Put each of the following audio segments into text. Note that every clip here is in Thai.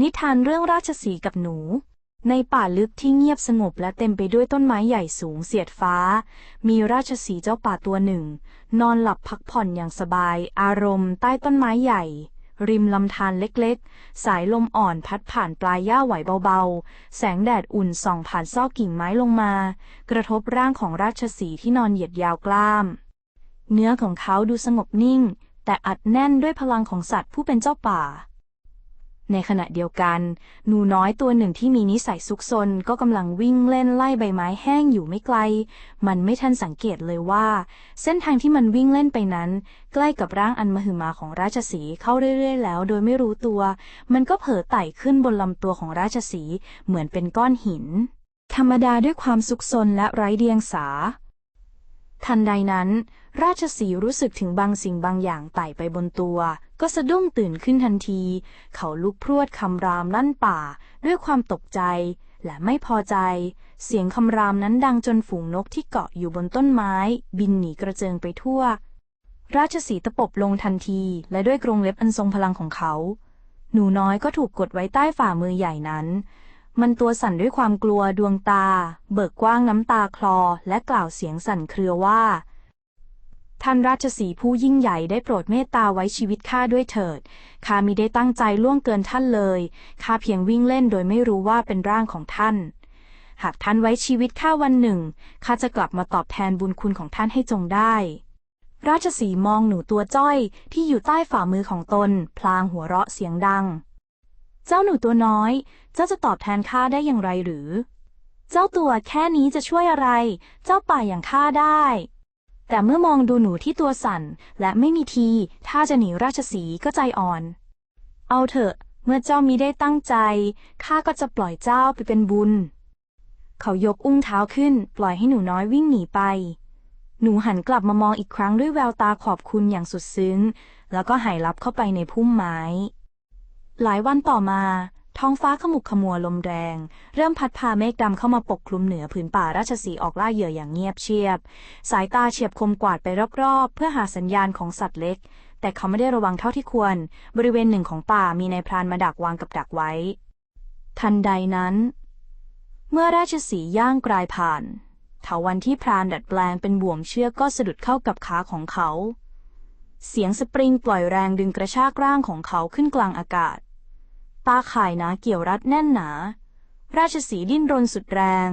นิทานเรื่องราชสีกับหนู ในป่าลึกที่เงียบสงบและเต็มไปด้วยต้นไม้ใหญ่สูงเสียดฟ้า มีราชสีเจ้าป่าตัวหนึ่ง นอนหลับพักผ่อนอย่างสบาย อารมณ์ใต้ต้นไม้ใหญ่ ริมลำธารเล็กๆ สายลมอ่อนพัดผ่านปลายหญ้าไหวเบาๆ แสงแดดอุ่นส่องผ่านซอกกิ่งไม้ลงมา กระทบร่างของราชสีที่นอนเหยียดยาวกล้าม เนื้อของเขาดูสงบนิ่ง แต่อัดแน่นด้วยพลังของสัตว์ผู้เป็นเจ้าป่า ในขณะเดียวกัน หนูน้อยตัวหนึ่งที่มีนิสัยซุกซนก็กำลังวิ่งเล่นไล่ใบไม้แห้งอยู่ไม่ไกล มันไม่ทันสังเกตเลยว่า เส้นทางที่มันวิ่งเล่นไปนั้น ใกล้กับร่างอันมหึมาของราชสีเข้าเรื่อย ๆ แล้ว โดยไม่รู้ตัว มันก็เผลอไต่ขึ้นบนลำตัวของราชสีเหมือนเป็นก้อนหิน ธรรมดาด้วยความซุกซนและไร้เดียงสาทันใดนั้น ราชสีรู้สึกถึงบางสิ่งบางอย่างไต่ไปบนตัว ก็สะดุ้งตื่นขึ้นทันที เขาลุกพรวดคำรามลั่นป่า ด้วยความตกใจ และไม่พอใจ เสียงคำรามนั้นดังจนฝูงนกที่เกาะอยู่บนต้นไม้ บินหนีกระเจิงไปทั่ว ราชสีตะปบลงทันที และด้วยกรงเล็บอันทรงพลังของเขา หนูน้อยก็ถูกกดไว้ใต้ฝ่ามือใหญ่นั้นมันตัวสั่นด้วยความกลัวดวงตา เบิกกว้างน้ำตาคลอ และกล่าวเสียงสั่นเครือว่า ท่านราชสีผู้ยิ่งใหญ่ได้โปรดเมตตาไว้ชีวิตข้าด้วยเถิด ข้ามิได้ตั้งใจล่วงเกินท่านเลย ข้าเพียงวิ่งเล่นโดยไม่รู้ว่าเป็นร่างของท่าน หากท่านไว้ชีวิตข้าวันหนึ่ง ข้าจะกลับมาตอบแทนบุญคุณของท่านให้จงได้ ราชสีมองหนูตัวจ้อยที่อยู่ใต้ฝ่ามือของตน พลางหัวเราะเสียงดัง เจ้าหนูตัวน้อย เจ้าจะตอบแทนข้าได้อย่างไรหรือ เจ้าตัวแค่นี้จะช่วยอะไร เจ้าป่าอย่างข้าได้ แต่เมื่อมองดูหนูที่ตัวสั่น และไม่มีที ถ้าจะหนีราชสีก็ใจอ่อน เอาเถอะ เมื่อเจ้ามิได้ตั้งใจ ข้าก็จะปล่อยเจ้าไปเป็นบุญ เขายกอุ้งเท้าขึ้น ปล่อยให้หนูน้อยวิ่งหนีไป หนูหันกลับมามองอีกครั้งด้วยแววตาขอบคุณอย่างสุดซึ้ง แล้วก็หายลับเข้าไปในพุ่มไม้ หลายวันต่อมา ท้องฟ้าขมุกขมัวลมแรง เริ่มพัดพาเมฆดำเข้ามาปกคลุมเหนือผืนป่าราชสีออกล่าเหยื่ออย่างเงียบเชียบ สายตาเฉียบคมกวาดไปรอบๆ เพื่อหาสัญญาณของสัตว์เล็ก แต่เขาไม่ได้ระวังเท่าที่ควร บริเวณหนึ่งของป่ามีนายพรานมาดักวางกับดักไว้ ทันใดนั้น เมื่อราชสีย่างกลายผ่านเถาวันที่พรานดัดแปลงเป็นบ่วงเชือกก็สะดุดเข้ากับขาของเขา เสียงสปริงปล่อยแรงดึงกระชากร่างของเขาขึ้นกลางอากาศ ตาข่ายหนาเกี่ยวรัดแน่นหนา ราชสีดิ้นรนสุดแรง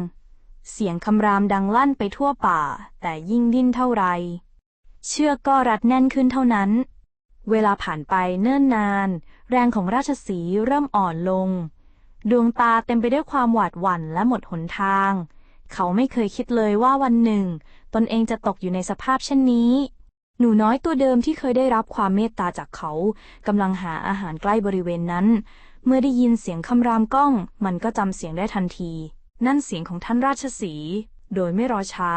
เสียงคำรามดังลั่นไปทั่วป่า แต่ยิ่งดิ้นเท่าไร เชือกก็รัดแน่นขึ้นเท่านั้น เวลาผ่านไปเนิ่นนาน แรงของราชสีเริ่มอ่อนลง ดวงตาเต็มไปด้วยความหวาดหวั่นและหมดหนทาง เขาไม่เคยคิดเลยว่าวันหนึ่ง ตนเองจะตกอยู่ในสภาพเช่นนี้หนูน้อยตัวเดิมที่เคยได้รับความเมตตาจากเขากำลังหาอาหารใกล้บริเวณนั้น เมื่อได้ยินเสียงคำรามก้อง มันก็จำเสียงได้ทันที นั่นเสียงของท่านราชสี โดยไม่รอช้า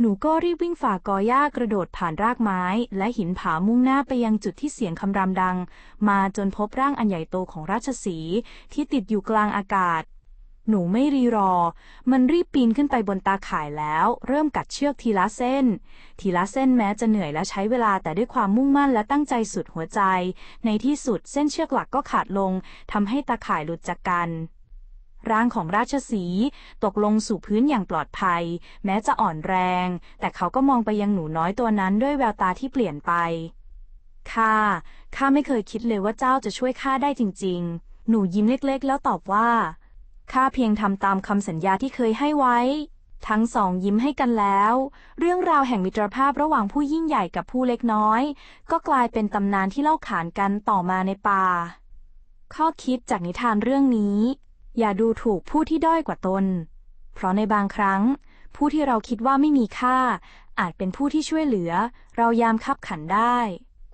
หนูก็รีบวิ่งฝ่ากอหญ้ากระโดดผ่านรากไม้ และหินผามุ่งหน้าไปยังจุดที่เสียงคำรามดัง มาจนพบร่างอันใหญ่โตของราชสีที่ติดอยู่กลางอากาศ หนูไม่รีรอ มันรีบปีนขึ้นไปบนตาข่ายแล้ว เริ่มกัดเชือกทีละเส้น ทีละเส้นแม้จะเหนื่อยและใช้เวลาแต่ด้วยความมุ่งมั่นและตั้งใจสุดหัวใจ ในที่สุดเส้นเชือกหลักก็ขาดลงทำให้ตาข่ายหลุดจากกันร่างของราชสีตกลงสู่พื้นอย่างปลอดภัย แม้จะอ่อนแรง แต่เขาก็มองไปยังหนูน้อยตัวนั้นด้วยแววตาที่เปลี่ยนไปข้าข้าไม่เคยคิดเลยว่าเจ้าจะช่วยข้าได้จริง ๆ หนูยิ้มเล็กๆ แล้วตอบว่า ข้าเพียงทำตามคำสัญญาที่เคยให้ไว้ ทั้งสองยิ้มให้กันแล้ว เรื่องราวแห่งมิตรภาพระหว่างผู้ยิ่งใหญ่กับผู้เล็กน้อย ก็กลายเป็นตำนานที่เล่าขานกันต่อมาในป่า ข้อคิดจากนิทานเรื่องนี้ อย่าดูถูกผู้ที่ด้อยกว่าตน เพราะในบางครั้ง ผู้ที่เราคิดว่าไม่มีค่า อาจเป็นผู้ที่ช่วยเหลือ เรายามคับขันได้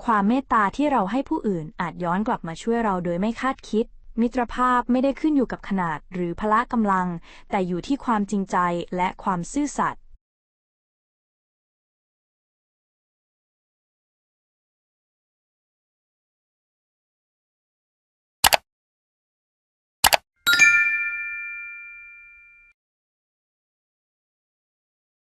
ความเมตตาที่เราให้ผู้อื่นอาจย้อนกลับมาช่วยเราโดยไม่คาดคิด มิตรภาพไม่ได้ขึ้นอยู่กับขนาดหรือพละกำลัง แต่อยู่ที่ความจริงใจและความซื่อสัตย์